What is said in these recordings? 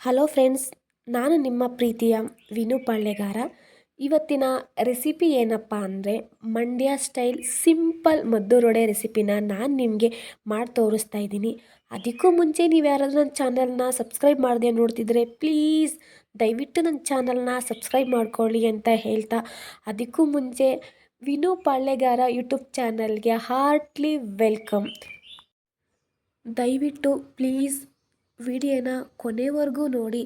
Hello friends, ನಾನು ನಿಮ್ಮ ಪ್ರೀತಿಯ ವಿನು ಪಾಳ್ಯಗಾರ. ಇವತ್ತಿನ ರೆಸಿಪಿ ಏನಪ್ಪ ಅಂದರೆ ಮಂಡ್ಯ ಸ್ಟೈಲ್ ಸಿಂಪಲ್ ಮದ್ದು ರೊಡೆ ರೆಸಿಪಿನ ನಾನು ನಿಮಗೆ ಮಾಡಿ ತೋರಿಸ್ತಾ ಇದ್ದೀನಿ. ಅದಕ್ಕೂ ಮುಂಚೆ ನೀವು ಯಾರಾದರೂ ನನ್ನ ಚಾನಲ್ನ ಸಬ್ಸ್ಕ್ರೈಬ್ ಮಾಡದೆ ನೋಡ್ತಿದ್ರೆ ಪ್ಲೀಸ್ ದಯವಿಟ್ಟು ನನ್ನ ಚಾನಲ್ನ ಸಬ್ಸ್ಕ್ರೈಬ್ ಮಾಡ್ಕೊಳ್ಳಿ ಅಂತ ಹೇಳ್ತಾ ಅದಕ್ಕೂ ಮುಂಚೆ ವಿನು ಪಾಳ್ಯಗಾರ ಯೂಟ್ಯೂಬ್ ಚಾನಲ್ಗೆ ಹಾರ್ಟ್ಲಿ ವೆಲ್ಕಮ್. ದಯವಿಟ್ಟು ಪ್ಲೀಸ್ ವಿಡಿಯೋನ ಕೊನೆವರೆಗೂ ನೋಡಿ,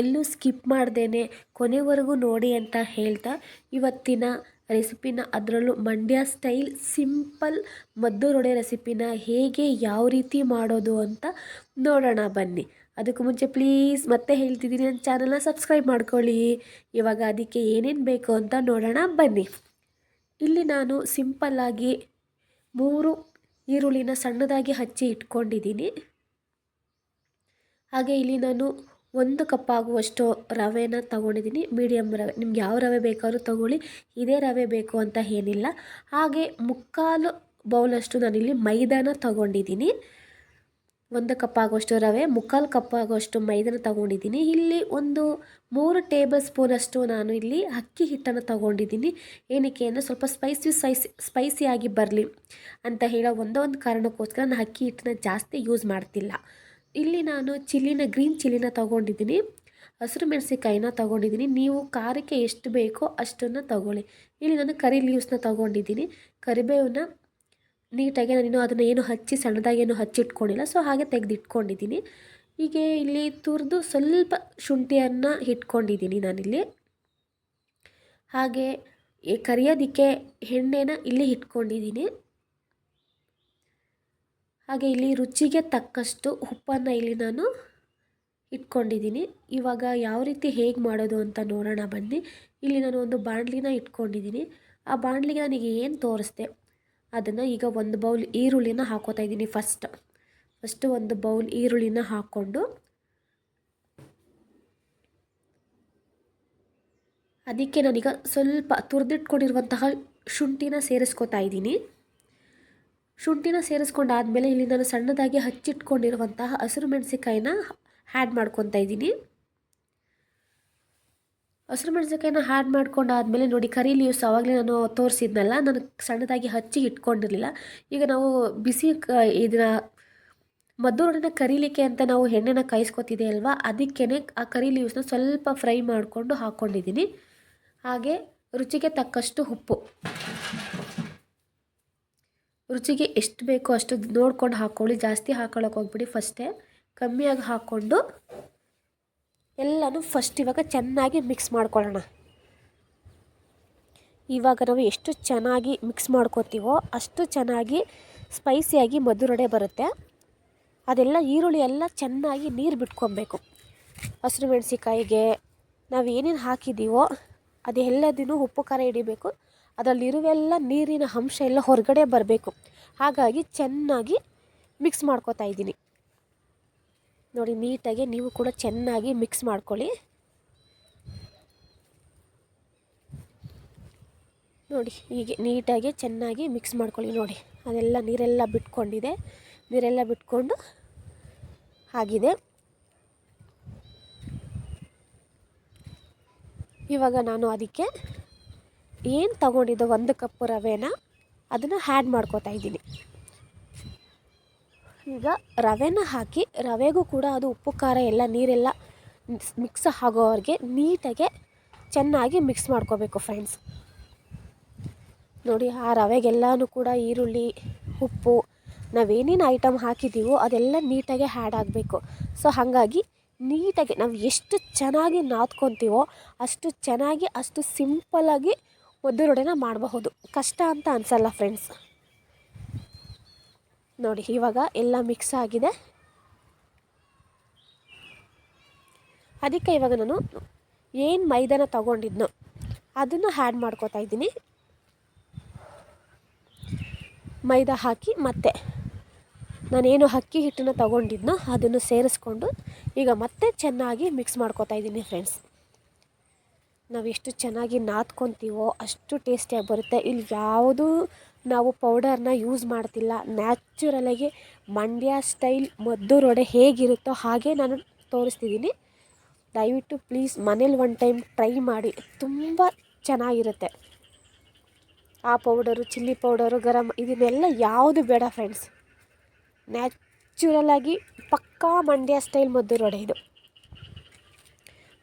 ಎಲ್ಲೂ ಸ್ಕಿಪ್ ಮಾಡ್ದೇ ಕೊನೆವರೆಗೂ ನೋಡಿ ಅಂತ ಹೇಳ್ತಾ, ಇವತ್ತಿನ ರೆಸಿಪಿನ ಅದರಲ್ಲೂ ಮಂಡ್ಯ ಸ್ಟೈಲ್ ಸಿಂಪಲ್ ಮದ್ದೂರೊಡೆ ರೆಸಿಪಿನ ಹೇಗೆ ಯಾವ ರೀತಿ ಮಾಡೋದು ಅಂತ ನೋಡೋಣ ಬನ್ನಿ. ಅದಕ್ಕೂ ಮುಂಚೆ ಪ್ಲೀಸ್ ಮತ್ತೆ ಹೇಳ್ತಿದ್ದೀನಿ, ನನ್ನ ಚಾನಲ್ನ ಸಬ್ಸ್ಕ್ರೈಬ್ ಮಾಡ್ಕೊಳ್ಳಿ. ಇವಾಗ ಅದಕ್ಕೆ ಏನೇನು ಬೇಕು ಅಂತ ನೋಡೋಣ ಬನ್ನಿ. ಇಲ್ಲಿ ನಾನು ಸಿಂಪಲ್ಲಾಗಿ ಮೂರು ಈರುಳ್ಳಿನ ಸಣ್ಣದಾಗಿ ಹಚ್ಚಿ ಇಟ್ಕೊಂಡಿದ್ದೀನಿ. ಹಾಗೆ ಇಲ್ಲಿ ನಾನು ಒಂದು ಕಪ್ ಆಗುವಷ್ಟು ರವೆನ ತಗೊಂಡಿದ್ದೀನಿ. ಮೀಡಿಯಮ್ ರವೆ. ನಿಮ್ಗೆ ಯಾವ ರವೆ ಬೇಕಾದ್ರೂ ತಗೊಳ್ಳಿ. ಇದೇ ರವೆ ಬೇಕು ಅಂತ ಏನಿಲ್ಲ. ಹಾಗೆ ಮುಕ್ಕಾಲು ಬೌಲಷ್ಟು ನಾನಿಲ್ಲಿ ಮೈದಾನ ತಗೊಂಡಿದ್ದೀನಿ. ಒಂದು ಕಪ್ ಆಗುವಷ್ಟು ರವೆ, ಮುಕ್ಕಾಲು ಕಪ್ ಆಗುವಷ್ಟು ಮೈದಾನ ತಗೊಂಡಿದ್ದೀನಿ. ಇಲ್ಲಿ ಒಂದು ಮೂರು ಟೇಬಲ್ ಸ್ಪೂನಷ್ಟು ನಾನು ಇಲ್ಲಿ ಅಕ್ಕಿ ಹಿಟ್ಟನ್ನು ತಗೊಂಡಿದ್ದೀನಿ. ಏನಕ್ಕೆ ಅಂದರೆ ಸ್ವಲ್ಪ ಸ್ಪೈಸಿ ಸ್ಪೈಸಿ ಸ್ಪೈಸಿಯಾಗಿ ಬರಲಿ ಅಂತ ಹೇಳೋ ಒಂದೋ ಒಂದು ಕಾರಣಕ್ಕೋಸ್ಕರ ನಾನು ಅಕ್ಕಿ ಹಿಟ್ಟನ್ನ ಜಾಸ್ತಿ ಯೂಸ್ ಮಾಡ್ತಿಲ್ಲ. ಇಲ್ಲಿ ನಾನು ಚಿಲ್ಲಿನ, ಗ್ರೀನ್ ಚಿಲ್ಲಿನ ತೊಗೊಂಡಿದ್ದೀನಿ. ಹಸಿರು ಮೆಣಸಿನ್ಕಾಯಿನ ತೊಗೊಂಡಿದ್ದೀನಿ. ನೀವು ಖಾರಕ್ಕೆ ಎಷ್ಟು ಬೇಕೋ ಅಷ್ಟನ್ನು ತೊಗೊಳ್ಳಿ. ಇಲ್ಲಿ ನಾನು ಕರಿ ಲೀವ್ಸ್ನ ತೊಗೊಂಡಿದ್ದೀನಿ. ಕರಿಬೇವನ್ನ ನೀಟಾಗಿ ನಾನು ಅದನ್ನು ಏನು ಹಚ್ಚಿ ಸಣ್ಣದಾಗಿ ಏನು ಹಚ್ಚಿಟ್ಕೊಂಡಿಲ್ಲ. ಸೊ, ಹಾಗೆ ತೆಗೆದಿಟ್ಕೊಂಡಿದ್ದೀನಿ. ಹೀಗೆ ಇಲ್ಲಿ ತುರಿದು ಸ್ವಲ್ಪ ಶುಂಠಿಯನ್ನು ಇಟ್ಕೊಂಡಿದ್ದೀನಿ ನಾನಿಲ್ಲಿ. ಹಾಗೆ ಕರಿಯೋದಕ್ಕೆ ಎಣ್ಣೆನ ಇಲ್ಲಿ ಇಟ್ಕೊಂಡಿದ್ದೀನಿ. ಹಾಗೆ ಇಲ್ಲಿ ರುಚಿಗೆ ತಕ್ಕಷ್ಟು ಉಪ್ಪನ್ನು ಇಲ್ಲಿ ನಾನು ಇಟ್ಕೊಂಡಿದ್ದೀನಿ. ಇವಾಗ ಯಾವ ರೀತಿ ಹೇಗೆ ಮಾಡೋದು ಅಂತ ನೋಡೋಣ ಬನ್ನಿ. ಇಲ್ಲಿ ನಾನು ಒಂದು ಬಾಣಲಿನ ಇಟ್ಕೊಂಡಿದ್ದೀನಿ. ಆ ಬಾಣಲಿಗೆ ನನಗೆ ಏನು ತೋರಿಸ್ದೆ? ಅದನ್ನು ಈಗ ಒಂದು ಬೌಲ್ ಈರುಳ್ಳಿನ ಹಾಕೋತಾ ಇದ್ದೀನಿ ಫಸ್ಟ್ ಫಸ್ಟು ಒಂದು ಬೌಲ್ ಈರುಳ್ಳಿನ ಹಾಕ್ಕೊಂಡು ಅದಕ್ಕೆ ನಾನೀಗ ಸ್ವಲ್ಪ ತುರಿದಿಟ್ಕೊಂಡಿರುವಂತಹ ಶುಂಠಿನ ಸೇರಿಸ್ಕೊತಾ ಇದ್ದೀನಿ. ಶುಂಠಿನ ಸೇರಿಸ್ಕೊಂಡಾದಮೇಲೆ ಇಲ್ಲಿ ನಾನು ಸಣ್ಣದಾಗಿ ಹಚ್ಚಿಟ್ಕೊಂಡಿರುವಂತಹ ಹಸಿರು ಮೆಣಸಿಕಾಯಿನ ಹ್ಯಾಡ್ ಮಾಡ್ಕೊತಾ ಇದ್ದೀನಿ. ಹಸಿರು ಮೆಣಸಿಕಾಯಿನ ಹ್ಯಾಡ್ ಮಾಡ್ಕೊಂಡಾದಮೇಲೆ ನೋಡಿ, ಕರಿ ಲೀವ್ಸ್ ಆವಾಗಲೇ ನಾನು ತೋರಿಸಿದ್ನಲ್ಲ, ನಾನು ಸಣ್ಣದಾಗಿ ಹಚ್ಚಿ ಇಟ್ಕೊಂಡಿರಲಿಲ್ಲ. ಈಗ ನಾವು ಬಿಸಿ ಇದನ್ನ ಮದ್ದೂರನ್ನ ಕರೀಲಿಕ್ಕೆ ಅಂತ ನಾವು ಎಣ್ಣೆನ ಕಾಯಿಸ್ಕೊತಿದೆ ಅಲ್ವಾ ಅದಕ್ಕೇ ಆ ಕರಿ ಲೀವ್ಸ್ನ ಸ್ವಲ್ಪ ಫ್ರೈ ಮಾಡಿಕೊಂಡು ಹಾಕ್ಕೊಂಡಿದ್ದೀನಿ ಹಾಗೆ ರುಚಿಗೆ ತಕ್ಕಷ್ಟು ಉಪ್ಪು. ರುಚಿಗೆ ಎಷ್ಟು ಬೇಕೋ ಅಷ್ಟು ನೋಡ್ಕೊಂಡು ಹಾಕ್ಕೊಳ್ಳಿ ಜಾಸ್ತಿ ಹಾಕೊಳ್ಳೋಕೆ ಹೋಗ್ಬಿಡಿ ಫಸ್ಟೇ. ಕಮ್ಮಿಯಾಗಿ ಹಾಕ್ಕೊಂಡು ಎಲ್ಲನೂ ಫಸ್ಟ್ ಇವಾಗ ಚೆನ್ನಾಗಿ ಮಿಕ್ಸ್ ಮಾಡ್ಕೊಳ್ಳೋಣ. ಇವಾಗ ನಾವು ಎಷ್ಟು ಚೆನ್ನಾಗಿ ಮಿಕ್ಸ್ ಮಾಡ್ಕೋತೀವೋ ಅಷ್ಟು ಚೆನ್ನಾಗಿ ಸ್ಪೈಸಿಯಾಗಿ ಮಧುರಡೆ ಬರುತ್ತೆ. ಅದೆಲ್ಲ ಈರುಳ್ಳಿ ಎಲ್ಲ ಚೆನ್ನಾಗಿ ನೀರು ಬಿಟ್ಕೊಬೇಕು. ಹಸಿರು ಮೆಣಸಿಕಾಯಿಗೆ ನಾವು ಏನೇನು ಹಾಕಿದ್ದೀವೋ ಅದೆಲ್ಲದಿನೂ ಉಪ್ಪು ಖಾರ ಹಿಡಿಬೇಕು. ಅದರಲ್ಲಿರುವೆಲ್ಲ ನೀರಿನ ಅಂಶ ಎಲ್ಲ ಹೊರಗಡೆ ಬರಬೇಕು. ಹಾಗಾಗಿ ಚೆನ್ನಾಗಿ ಮಿಕ್ಸ್ ಮಾಡ್ಕೋತಾ ಇದ್ದೀನಿ. ನೋಡಿ, ನೀಟಾಗಿ ನೀವು ಕೂಡ ಚೆನ್ನಾಗಿ ಮಿಕ್ಸ್ ಮಾಡ್ಕೊಳ್ಳಿ. ನೋಡಿ, ಹೀಗೆ ನೀಟಾಗಿ ಚೆನ್ನಾಗಿ ಮಿಕ್ಸ್ ಮಾಡ್ಕೊಳ್ಳಿ ನೋಡಿ. ಅದೆಲ್ಲ ನೀರೆಲ್ಲ ಬಿಟ್ಕೊಂಡಿದೆ. ನೀರೆಲ್ಲ ಬಿಟ್ಕೊಂಡು ಆಗಿದೆ. ಇವಾಗ ನಾನು ಅದಕ್ಕೆ ಏನು ತಗೊಂಡಿದ್ದು ಒಂದು ಕಪ್ ರವೆನ? ಅದನ್ನು ಹ್ಯಾಡ್ ಮಾಡ್ಕೋತಾ ಇದ್ದೀನಿ. ಈಗ ರವೆನ ಹಾಕಿ, ರವೆಗೂ ಕೂಡ ಅದು ಉಪ್ಪು, ಖಾರ, ಎಲ್ಲ ನೀರೆಲ್ಲ ಮಿಕ್ಸ್ ಆಗೋವರೆಗೆ ನೀಟಾಗೆ ಚೆನ್ನಾಗಿ ಮಿಕ್ಸ್ ಮಾಡ್ಕೋಬೇಕು ಫ್ರೆಂಡ್ಸ್ ನೋಡಿ, ಆ ರವೆಗೆಲ್ಲನೂ ಕೂಡ ಈರುಳ್ಳಿ, ಉಪ್ಪು, ನಾವೇನೇನು ಐಟಮ್ ಹಾಕಿದ್ದೀವೋ ಅದೆಲ್ಲ ನೀಟಾಗೆ ಹ್ಯಾಡ್ ಆಗಬೇಕು. ಸೊ ಹಾಗಾಗಿ ನೀಟಾಗಿ ನಾವು ಎಷ್ಟು ಚೆನ್ನಾಗಿ ನಾದ್ಕೊತೀವೋ, ಅಷ್ಟು ಚೆನ್ನಾಗಿ, ಅಷ್ಟು ಸಿಂಪಲ್ಲಾಗಿ ಒದ್ದರೊಡೆನ ಮಾಡಬಹುದು. ಕಷ್ಟ ಅಂತ ಅನಿಸಲ್ಲ ಫ್ರೆಂಡ್ಸ್ ನೋಡಿ, ಇವಾಗ ಎಲ್ಲ ಮಿಕ್ಸ್ ಆಗಿದೆ. ಅದಕ್ಕೆ ಇವಾಗ ನಾನು ಏನು ಮೈದಾನ ತಗೊಂಡಿದ್ನೋ ಅದನ್ನು ಹ್ಯಾಡ್ ಮಾಡ್ಕೋತಾ ಇದ್ದೀನಿ. ಮೈದಾ ಹಾಕಿ ಮತ್ತೆ ನಾನೇನು ಅಕ್ಕಿ ಹಿಟ್ಟನ್ನು ತಗೊಂಡಿದ್ನೋ ಅದನ್ನು ಸೇರಿಸ್ಕೊಂಡು ಈಗ ಮತ್ತೆ ಚೆನ್ನಾಗಿ ಮಿಕ್ಸ್ ಮಾಡ್ಕೋತಾ ಇದ್ದೀನಿ ಫ್ರೆಂಡ್ಸ್ ನಾವು ಎಷ್ಟು ಚೆನ್ನಾಗಿ ನಾದ್ಕೊತೀವೋ ಅಷ್ಟು ಟೇಸ್ಟಿಯಾಗಿ ಬರುತ್ತೆ. ಇಲ್ಲಿ ಯಾವುದೂ ನಾವು ಪೌಡರ್ನ ಯೂಸ್ ಮಾಡ್ತಿಲ್ಲ. ನ್ಯಾಚುರಲಾಗಿ ಮಂಡ್ಯ ಸ್ಟೈಲ್ ಮದ್ದೂರೊಡೆ ಹೇಗಿರುತ್ತೋ ಹಾಗೆ ನಾನು ತೋರಿಸ್ತಿದ್ದೀನಿ ದಯವಿಟ್ಟು ಪ್ಲೀಸ್ ಮನೇಲಿ ಒನ್ ಟೈಮ್ ಟ್ರೈ ಮಾಡಿ. ತುಂಬ ಚೆನ್ನಾಗಿರುತ್ತೆ. ಆ ಪೌಡರು ಚಿಲ್ಲಿ ಪೌಡರು ಗರಂ ಇದನ್ನೆಲ್ಲ ಯಾವುದು ಬೇಡ ಫ್ರೆಂಡ್ಸ್ ನ್ಯಾಚುರಲಾಗಿ ಪಕ್ಕಾ ಮಂಡ್ಯ ಸ್ಟೈಲ್ ಮದ್ದು ರೊಡೆ ಇದು.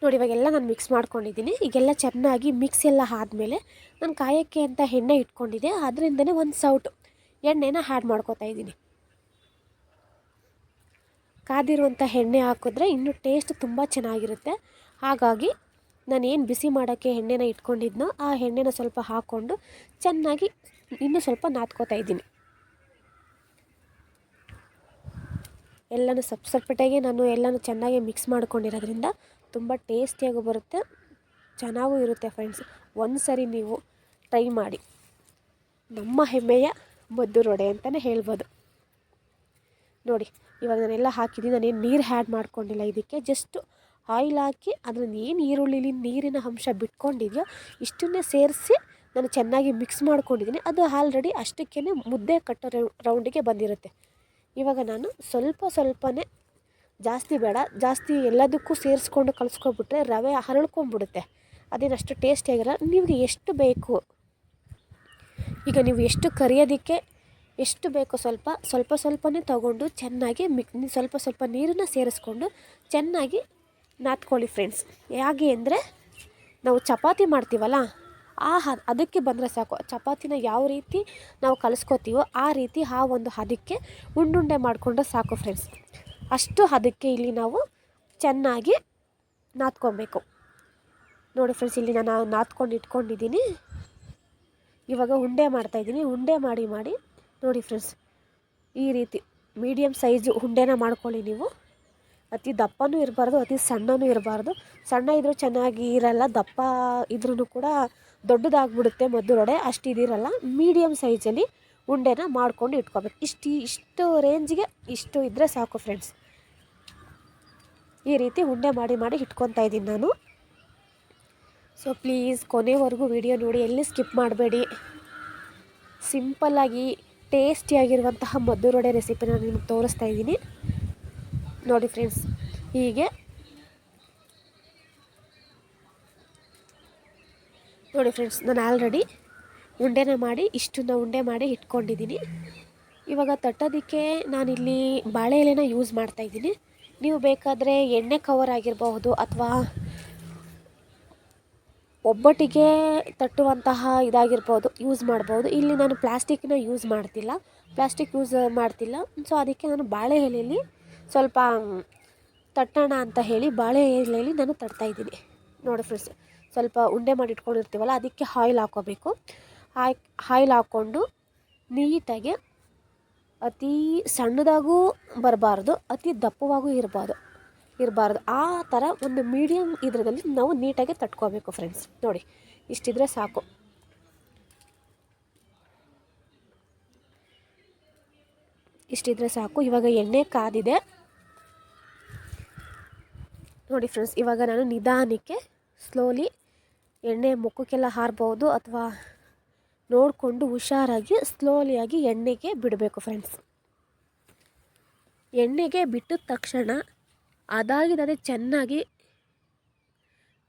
ನೋಡಿ, ಇವಾಗೆಲ್ಲ ನಾನು ಮಿಕ್ಸ್ ಮಾಡ್ಕೊಂಡಿದ್ದೀನಿ. ಈಗೆಲ್ಲ ಚೆನ್ನಾಗಿ ಮಿಕ್ಸ್ ಎಲ್ಲ ಆದಮೇಲೆ ನಾನು ಕಾಯೋಕ್ಕೆ ಅಂತ ಎಣ್ಣೆ ಇಟ್ಕೊಂಡಿದ್ದೆ. ಅದರಿಂದನೇ ಒಂದು ಸೌಟು ಎಣ್ಣೆನ ಹ್ಯಾಡ್ ಮಾಡ್ಕೋತಾ ಇದ್ದೀನಿ. ಕಾದಿರುವಂಥ ಎಣ್ಣೆ ಹಾಕಿದ್ರೆ ಇನ್ನೂ ಟೇಸ್ಟ್ ತುಂಬ ಚೆನ್ನಾಗಿರುತ್ತೆ. ಹಾಗಾಗಿ ನಾನು ಏನು ಬಿಸಿ ಮಾಡೋಕ್ಕೆ ಎಣ್ಣೆನ ಇಟ್ಕೊಂಡಿದ್ನೋ ಆ ಎಣ್ಣೆನ ಸ್ವಲ್ಪ ಹಾಕ್ಕೊಂಡು ಚೆನ್ನಾಗಿ ಇನ್ನೂ ಸ್ವಲ್ಪ ನಾದ್ಕೋತಾ ಇದ್ದೀನಿ. ಎಲ್ಲನೂ ಸಪ್ ಸಪ್ರೇಟಾಗಿ ನಾನು ಎಲ್ಲನೂ ಚೆನ್ನಾಗಿ ಮಿಕ್ಸ್ ಮಾಡ್ಕೊಂಡಿರೋದ್ರಿಂದ ತುಂಬ ಟೇಸ್ಟಿಯಾಗೂ ಬರುತ್ತೆ, ಚೆನ್ನಾಗೂ ಇರುತ್ತೆ ಫ್ರೆಂಡ್ಸ್ ಒಂದು ಸರಿ ನೀವು ಟ್ರೈ ಮಾಡಿ. ನಮ್ಮ ಹೆಮ್ಮೆಯ ಮದ್ದು ರೊಡೆ ಅಂತಲೇ ಹೇಳ್ಬೋದು. ನೋಡಿ, ಇವಾಗ ನಾನೆಲ್ಲ ಹಾಕಿದ್ದೀನಿ ನಾನೇನು ನೀರು ಹ್ಯಾಡ್ ಮಾಡ್ಕೊಂಡಿಲ್ಲ ಇದಕ್ಕೆ. ಜಸ್ಟು ಆಯಿಲ್ ಹಾಕಿ ಅದ್ರಲ್ಲಿ ಏನು ಈರುಳ್ಳಿಲಿ ನೀರಿನ ಅಂಶ ಬಿಟ್ಕೊಂಡಿದೆಯೋ, ಇಷ್ಟನ್ನೇ ಸೇರಿಸಿ ನಾನು ಚೆನ್ನಾಗಿ ಮಿಕ್ಸ್ ಮಾಡ್ಕೊಂಡಿದ್ದೀನಿ. ಅದು ಆಲ್ರೆಡಿ ಅಷ್ಟಕ್ಕೇ ಮುದ್ದೆ ಕಟ್ಟೋ ರೌಂಡಿಗೆ ಬಂದಿರುತ್ತೆ. ಇವಾಗ ನಾನು ಸ್ವಲ್ಪ ಸ್ವಲ್ಪನೇ ಜಾಸ್ತಿ ಬೇಡ, ಜಾಸ್ತಿ ಎಲ್ಲದಕ್ಕೂ ಸೇರಿಸ್ಕೊಂಡು ಕಲಿಸ್ಕೊಬಿಟ್ರೆ ರವೆ ಹರಳ್ಕೊಂಬಿಡುತ್ತೆ. ಅದೇನಷ್ಟು ಟೇಸ್ಟಿಯಾಗಿರಲ್ಲ, ನಿಮಗೆ ಎಷ್ಟು ಬೇಕು? ಈಗ ನೀವು ಎಷ್ಟು ಕರಿಯೋದಕ್ಕೆ ಎಷ್ಟು ಬೇಕೋ ಸ್ವಲ್ಪ ಸ್ವಲ್ಪ ಸ್ವಲ್ಪನೇ ತೊಗೊಂಡು ಚೆನ್ನಾಗಿ ಮಿಕ್, ಸ್ವಲ್ಪ ಸ್ವಲ್ಪ ನೀರನ್ನು ಸೇರಿಸ್ಕೊಂಡು ಚೆನ್ನಾಗಿ ನಾದ್ಕೊಳ್ಳಿ ಫ್ರೆಂಡ್ಸ್. ಹೇಗೆ ಅಂದರೆ, ನಾವು ಚಪಾತಿ ಮಾಡ್ತೀವಲ್ಲ ಆ ಹ ಅದಕ್ಕೆ ಬಂದರೆ ಸಾಕು. ಚಪಾತಿನ ಯಾವ ರೀತಿ ನಾವು ಕಲಿಸ್ಕೋತೀವೋ ಆ ರೀತಿ ಆ ಒಂದು ಹದಕ್ಕೆ ಉಂಡುಂಡೆ ಮಾಡಿಕೊಂಡ್ರೆ ಸಾಕು ಫ್ರೆಂಡ್ಸ್. ಅಷ್ಟು ಅದಕ್ಕೆ ಇಲ್ಲಿ ನಾವು ಚೆನ್ನಾಗಿ ನಾದ್ಕೊಬೇಕು. ನೋಡಿ ಫ್ರೆಂಡ್ಸ್ ಇಲ್ಲಿ ನಾನು ನಾದ್ಕೊಂಡು ಇಟ್ಕೊಂಡಿದ್ದೀನಿ. ಇವಾಗ ಉಂಡೆ ಮಾಡ್ತಾಯಿದ್ದೀನಿ ಉಂಡೆ ಮಾಡಿ ಮಾಡಿ, ನೋಡಿ ಫ್ರೆಂಡ್ಸ್ ಈ ರೀತಿ ಮೀಡಿಯಮ್ ಸೈಜು ಉಂಡೆನ ಮಾಡ್ಕೊಳ್ಳಿ ನೀವು. ಅತಿ ದಪ್ಪನೂ ಇರಬಾರ್ದು, ಅತಿ ಸಣ್ಣನೂ ಇರಬಾರ್ದು. ಸಣ್ಣ ಇದ್ದರೂ ಚೆನ್ನಾಗಿ ಇರಲ್ಲ, ದಪ್ಪ ಇದ್ರೂ ಕೂಡ ದೊಡ್ಡದಾಗ್ಬಿಡುತ್ತೆ ಮದ್ದೊಡೆ ಅಷ್ಟು ಇದಿರಲ್ಲ. ಮೀಡಿಯಮ್ ಸೈಜಲ್ಲಿ ಉಂಡೆನ ಮಾಡ್ಕೊಂಡು ಇಟ್ಕೋಬೇಕು. ಇಷ್ಟು ಇಷ್ಟು ರೇಂಜ್ಗೆ ಇಷ್ಟು ಇದ್ದರೆ ಸಾಕು ಫ್ರೆಂಡ್ಸ್ ಈ ರೀತಿ ಉಂಡೆ ಮಾಡಿ ಮಾಡಿ ಇಟ್ಕೊತಾ ಇದ್ದೀನಿ ನಾನು. ಸೊ ಪ್ಲೀಸ್ ಕೊನೆವರೆಗೂ ವಿಡಿಯೋ ನೋಡಿ, ಎಲ್ಲಿ ಸ್ಕಿಪ್ ಮಾಡಬೇಡಿ. ಸಿಂಪಲ್ಲಾಗಿ ಟೇಸ್ಟಿಯಾಗಿರುವಂತಹ ಮದ್ದೂರೊಡೆ ರೆಸಿಪಿನ ನಿಮ್ಗೆ ತೋರಿಸ್ತಾ ಇದ್ದೀನಿ. ನೋಡಿ ಫ್ರೆಂಡ್ಸ್ ಹೀಗೆ. ನೋಡಿ ಫ್ರೆಂಡ್ಸ್ ನಾನು ಆಲ್ರೆಡಿ ಉಂಡೆನ ಮಾಡಿ, ಇಷ್ಟನ್ನ ಉಂಡೆ ಮಾಡಿ ಇಟ್ಕೊಂಡಿದ್ದೀನಿ. ಇವಾಗ ತಟ್ಟೋದಕ್ಕೆ ನಾನಿಲ್ಲಿ ಬಾಳೆ ಎಲೆನ ಯೂಸ್ ಮಾಡ್ತಾಯಿದ್ದೀನಿ ನೀವು ಬೇಕಾದರೆ ಎಣ್ಣೆ ಕವರ್ ಆಗಿರಬಹುದು ಅಥವಾ ಒಬ್ಬಟ್ಟಿಗೆ ತಟ್ಟುವಂತಹ ಇದಾಗಿರ್ಬೋದು ಯೂಸ್ ಮಾಡ್ಬೋದು ಇಲ್ಲಿ ನಾನು ಪ್ಲಾಸ್ಟಿಕ್ನ ಯೂಸ್ ಮಾಡ್ತಿಲ್ಲ. ಪ್ಲಾಸ್ಟಿಕ್ ಯೂಸ್ ಮಾಡ್ತಿಲ್ಲ. ಸೊ ಅದಕ್ಕೆ ನಾನು ಬಾಳೆ ಎಲೆಯಲ್ಲಿ ಸ್ವಲ್ಪ ತಟ್ಟೋಣ ಅಂತ ಹೇಳಿ ಬಾಳೆ ಎಲೆಯಲ್ಲಿ ನಾನು ತಟ್ತಾಯಿದ್ದೀನಿ ನೋಡಿ ಫ್ರೆಂಡ್ಸ್ ಸ್ವಲ್ಪ ಉಂಡೆ ಮಾಡಿ ಇಟ್ಕೊಂಡಿರ್ತೀವಲ್ಲ, ಅದಕ್ಕೆ ಆಯಿಲ್ ಹಾಕೋಬೇಕು. ಆಯ್ ಆಯಿಲ್ ಹಾಕ್ಕೊಂಡು ನೀಟಾಗಿ ಅತೀ ಸಣ್ಣದಾಗೂ ಬರಬಾರ್ದು, ಅತಿ ದಪ್ಪವಾಗೂ ಇರಬಾರ್ದು ಇರಬಾರ್ದು. ಆ ಥರ ಒಂದು ಮೀಡಿಯಮ್ ಇದರಲ್ಲಿ ನಾವು ನೀಟಾಗಿ ತಟ್ಕೋಬೇಕು ಫ್ರೆಂಡ್ಸ್ ನೋಡಿ, ಇಷ್ಟಿದ್ರೆ ಸಾಕು. ಇಷ್ಟಿದ್ರೆ ಸಾಕು. ಇವಾಗ ಎಣ್ಣೆ ಕಾದಿದೆ. ನೋಡಿ ಫ್ರೆಂಡ್ಸ್ ಇವಾಗ ನಾನು ನಿಧಾನಕ್ಕೆ ಸ್ಲೋಲಿ ಎಣ್ಣೆ ಮುಖಕ್ಕೆಲ್ಲ ಹಾರ್ಬೋದು ಅಥವಾ ನೋಡಿಕೊಂಡು ಹುಷಾರಾಗಿ ಸ್ಲೋಲಿಯಾಗಿ ಎಣ್ಣೆಗೆ ಬಿಡಬೇಕು ಫ್ರೆಂಡ್ಸ್ ಎಣ್ಣೆಗೆ ಬಿಟ್ಟ ತಕ್ಷಣ ಅದಾಗಿದ್ದರೆ ಚೆನ್ನಾಗಿ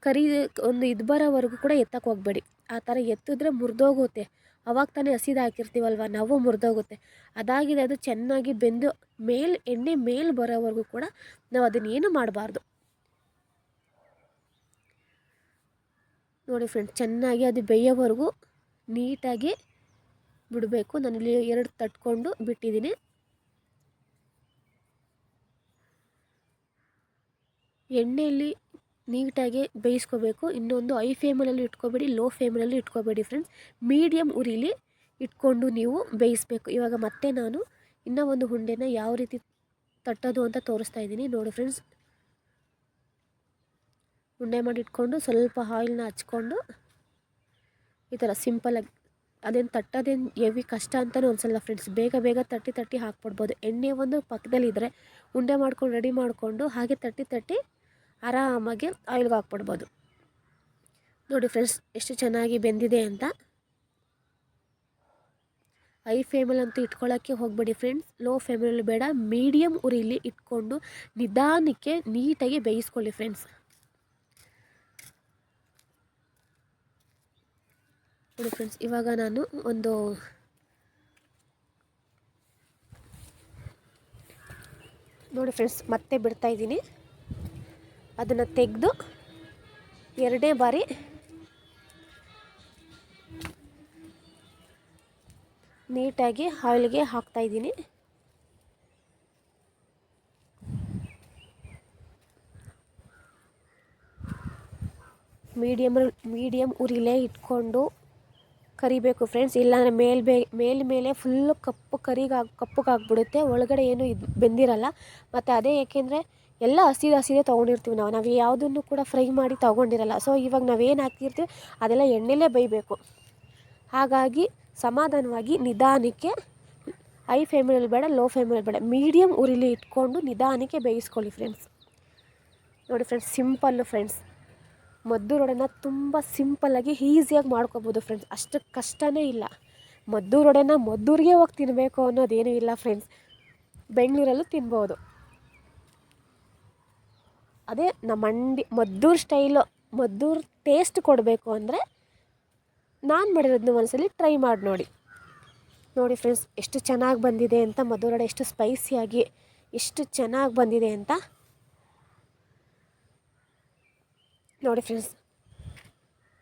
ಕರಿ ಒಂದು ಇದು ಬರೋವರೆಗೂ ಕೂಡ ಎತ್ತಕ್ಕೆ ಹೋಗಬೇಡಿ. ಆ ಥರ ಎತ್ತಿದ್ರೆ ಮುರಿದೋಗುತ್ತೆ. ಅವಾಗ ತಾನೇ ಹಸಿದು ಹಾಕಿರ್ತೀವಲ್ವ, ನಾವು ಮುರಿದೋಗುತ್ತೆ. ಅದಾಗಿದೆ ಅದು ಚೆನ್ನಾಗಿ ಬೆಂದು ಮೇಲ್, ಎಣ್ಣೆ ಮೇಲ್ ಬರೋವರೆಗೂ ಕೂಡ ನಾವು ಅದನ್ನೇನು ಮಾಡಬಾರ್ದು. ನೋಡಿ ಫ್ರೆಂಡ್ಸ್ ಚೆನ್ನಾಗಿ ಅದು ಬೇಯೋವರೆಗೂ ನೀಟಾಗಿ ಬಿಡಬೇಕು. ನಾನಿಲ್ಲಿ ಎರಡು ತಟ್ಕೊಂಡು ಬಿಟ್ಟಿದ್ದೀನಿ. ಎಣ್ಣೆಯಲ್ಲಿ ನೀಟಾಗಿ ಬೇಯಿಸ್ಕೋಬೇಕು. ಇನ್ನೊಂದು ಐ ಫ್ಲೇಮಲ್ಲಿ ಇಟ್ಕೋಬೇಡಿ ಲೋ ಫ್ಲೇಮಲ್ಲಿ ಇಟ್ಕೋಬೇಡಿ ಫ್ರೆಂಡ್ಸ್ ಮೀಡಿಯಮ್ ಉರಿಲಿ ಇಟ್ಕೊಂಡು ನೀವು ಬೇಯಿಸ್ಬೇಕು. ಇವಾಗ ಮತ್ತೆ ನಾನು ಇನ್ನೂ ಒಂದು ಹುಂಡೆನ ಯಾವ ರೀತಿ ತಟ್ಟೋದು ಅಂತ ತೋರಿಸ್ತಾ ಇದ್ದೀನಿ. ನೋಡಿ ಫ್ರೆಂಡ್ಸ್ ಉಂಡೆ ಮಾಡಿ ಇಟ್ಕೊಂಡು ಸ್ವಲ್ಪ ಆಯಿಲ್ನ ಹಚ್ಕೊಂಡು ಈ ಥರ ಸಿಂಪಲಾಗಿ ಅದೇನು ತಟ್ಟೋದೇನು ಹೆವಿ ಕಷ್ಟ ಅಂತಲೂ ಅನಿಸಲ್ಲ ಫ್ರೆಂಡ್ಸ್ ಬೇಗ ಬೇಗ ತಟ್ಟಿ ತಟ್ಟಿ ಹಾಕ್ಬಿಡ್ಬೋದು. ಎಣ್ಣೆ ಒಂದು ಪಕ್ಕದಲ್ಲಿದ್ದರೆ ಉಂಡೆ ಮಾಡ್ಕೊಂಡು, ರೆಡಿ ಮಾಡಿಕೊಂಡು ಹಾಗೆ ತಟ್ಟಿ ತಟ್ಟಿ ಆರಾಮಾಗಿ ಆಯಿಲ್ಗೆ ಹಾಕ್ಬಿಡ್ಬೋದು. ನೋಡಿ ಫ್ರೆಂಡ್ಸ್ ಎಷ್ಟು ಚೆನ್ನಾಗಿ ಬೆಂದಿದೆ ಅಂತ. ಐ ಫ್ಲೇಮಲ್ಲಂತೂ ಇಟ್ಕೊಳ್ಳೋಕ್ಕೆ ಹೋಗಬೇಡಿ ಫ್ರೆಂಡ್ಸ್ ಲೋ ಫ್ಲೇಮಲ್ಲಿ ಬೇಡ ಮೀಡಿಯಮ್ ಉರಿಲಿ ಇಟ್ಕೊಂಡು ನಿಧಾನಕ್ಕೆ ನೀಟಾಗಿ ಬೇಯಿಸ್ಕೊಳ್ಳಿ ಫ್ರೆಂಡ್ಸ್ ನೋಡಿ ಫ್ರೆಂಡ್ಸ್ ಇವಾಗ ನಾನು ಒಂದು ನೋಡಿ ಫ್ರೆಂಡ್ಸ್ ಮತ್ತೆ ಬಿಡ್ತಾ ಇದ್ದೀನಿ. ಅದನ್ನು ತೆಗೆದು ಎರಡನೇ ಬಾರಿ ನೀಟಾಗಿ ಆಯಿಲ್ಗೆ ಹಾಕ್ತಾ ಇದ್ದೀನಿ. ಮೀಡಿಯಮ್ ಮೀಡಿಯಮ್ ಉರಿಲೇ ಇಟ್ಕೊಂಡು ಕರಿಬೇಕು ಫ್ರೆಂಡ್ಸ್ ಇಲ್ಲಾಂದರೆ ಮೇಲ್ ಬೇ, ಮೇಲ್ ಮೇಲೆ ಫುಲ್ಲು ಕಪ್ಪು ಕರಿಗೆ ಕಪ್ಪಗಾಗ್ಬಿಡುತ್ತೆ. ಒಳಗಡೆ ಏನು ಇದು ಬೆಂದಿರಲ್ಲ. ಮತ್ತು ಅದೇ ಏಕೆಂದರೆ ಎಲ್ಲ ಹಸಿದು ಹಸಿದೇ ತೊಗೊಂಡಿರ್ತೀವಿ ನಾವು. ನಾವು ಯಾವುದನ್ನು ಕೂಡ ಫ್ರೈ ಮಾಡಿ ತೊಗೊಂಡಿರಲ್ಲ. ಸೊ ಇವಾಗ ನಾವೇನು ಹಾಕ್ತಿರ್ತೀವಿ? ಅದೆಲ್ಲ ಎಣ್ಣೆಲೇ ಬೇಯಬೇಕು. ಹಾಗಾಗಿ ಸಮಾಧಾನವಾಗಿ ನಿಧಾನಕ್ಕೆ ಹೈ ಫ್ಲೇಮಲ್ಲಿ ಬೇಡ ಲೋ ಫ್ಲೇಮಲ್ಲಿ ಬೇಡ. ಮೀಡಿಯಮ್ ಉರಿಲಿ ಇಟ್ಕೊಂಡು ನಿಧಾನಕ್ಕೆ ಬೇಯಿಸ್ಕೊಳ್ಳಿ ಫ್ರೆಂಡ್ಸ್ ನೋಡಿ ಫ್ರೆಂಡ್ಸ್ ಸಿಂಪಲ್ಲು ಫ್ರೆಂಡ್ಸ್ ಮದ್ದೂರು ವಡೆನ ತುಂಬ ಸಿಂಪಲ್ಲಾಗಿ ಈಸಿಯಾಗಿ ಮಾಡ್ಕೊಬೋದು ಫ್ರೆಂಡ್ಸ್ ಅಷ್ಟು ಕಷ್ಟವೇ ಇಲ್ಲ. ಮದ್ದು ವಡೆನ ಮದ್ದೂರಿಗೆ ಹೋಗಿ ತಿನ್ನಬೇಕು ಅನ್ನೋದೇನೂ ಇಲ್ಲ ಫ್ರೆಂಡ್ಸ್ ಬೆಂಗಳೂರಲ್ಲೂ ತಿನ್ಬೋದು. ಅದೇ ನಮ್ಮ ಮಂಡಿ, ಮದ್ದೂರು ಸ್ಟೈಲು ಮದ್ದೂರು ಟೇಸ್ಟ್ ಕೊಡಬೇಕು ಅಂದರೆ ನಾನು ಮಾಡಿರೋದನ್ನ ಒಂದ್ಸಲಿ ಟ್ರೈ ಮಾಡಿ ನೋಡಿ. ನೋಡಿ ಫ್ರೆಂಡ್ಸ್ ಎಷ್ಟು ಚೆನ್ನಾಗಿ ಬಂದಿದೆ ಅಂತ, ಮದ್ದೂರು ವಡೆ ಎಷ್ಟು ಸ್ಪೈಸಿಯಾಗಿ ಎಷ್ಟು ಚೆನ್ನಾಗಿ ಬಂದಿದೆ ಅಂತ ನೋಡಿ ಫ್ರೆಂಡ್ಸ್,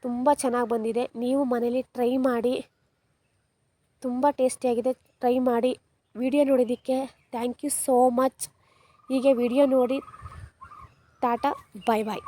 ತುಂಬ ಚೆನ್ನಾಗಿ ಬಂದಿದೆ. ನೀವು ಮನೇಲಿ ಟ್ರೈ ಮಾಡಿ, ತುಂಬ ಟೇಸ್ಟಿಯಾಗಿದೆ ಟ್ರೈ ಮಾಡಿ, ವಿಡಿಯೋ ನೋಡಿದ್ದಕ್ಕೆ ಥ್ಯಾಂಕ್ ಯು ಸೋ ಮಚ್. ಹೀಗೆ ವಿಡಿಯೋ ನೋಡಿ, ಟಾಟಾ ಬಾಯ್ ಬಾಯ್